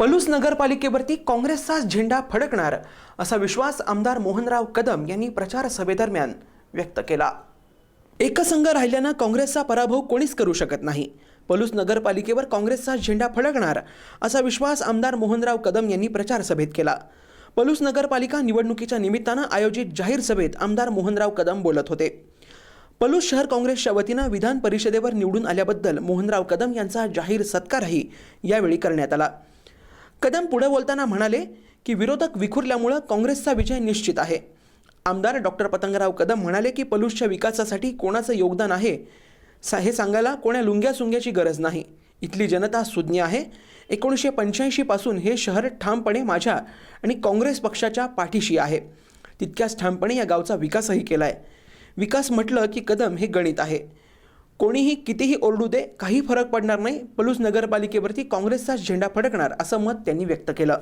पलूस नगरपालिकेवरती काँग्रेसचा झेंडा फडकणार असा विश्वास आमदार मोहनराव कदम यांनी प्रचार सभेदरम्यान व्यक्त केला. एकसंघ राहिल्यानं काँग्रेसचा पराभव कोणीच करू शकत नाही. पलूस नगरपालिकेवर काँग्रेसचा झेंडा फडकणार असा विश्वास आमदार मोहनराव कदम यांनी प्रचार सभेत केला. पलूस नगरपालिका निवडणुकीच्या निमित्तानं आयोजित जाहीर सभेत आमदार मोहनराव कदम बोलत होते. पलूस शहर काँग्रेसच्या वतीनं विधान परिषदेवर निवडून आल्याबद्दल मोहनराव कदम यांचा जाहीर सत्कारही यावेळी करण्यात आला. कदम पुढे बोलताना म्हणाले की विरोधक विखुरल्यामुळं काँग्रेसचा विजय निश्चित आहे. आमदार डॉक्टर पतंगराव कदम म्हणाले की पलूसच्या विकासासाठी कोणाचं योगदान आहे? सा हे सांगायला कोण्या लुंग्या सुंग्याची गरज नाही. इथली जनता सुज्ञ आहे. एकोणीसशे पंच्याऐंशीपासून हे शहर ठामपणे माझ्या आणि काँग्रेस पक्षाच्या पाठीशी आहे. तितक्याच ठामपणे या गावचा विकासही केला आहे विकास म्हटलं की कदम हे गणित आहे. कोणीही कितीही ओरडू दे काही फरक पडणार नाही. पलूस नगरपालिकेवरती काँग्रेसचा झेंडा फडकणार असं मत त्यांनी व्यक्त केलं.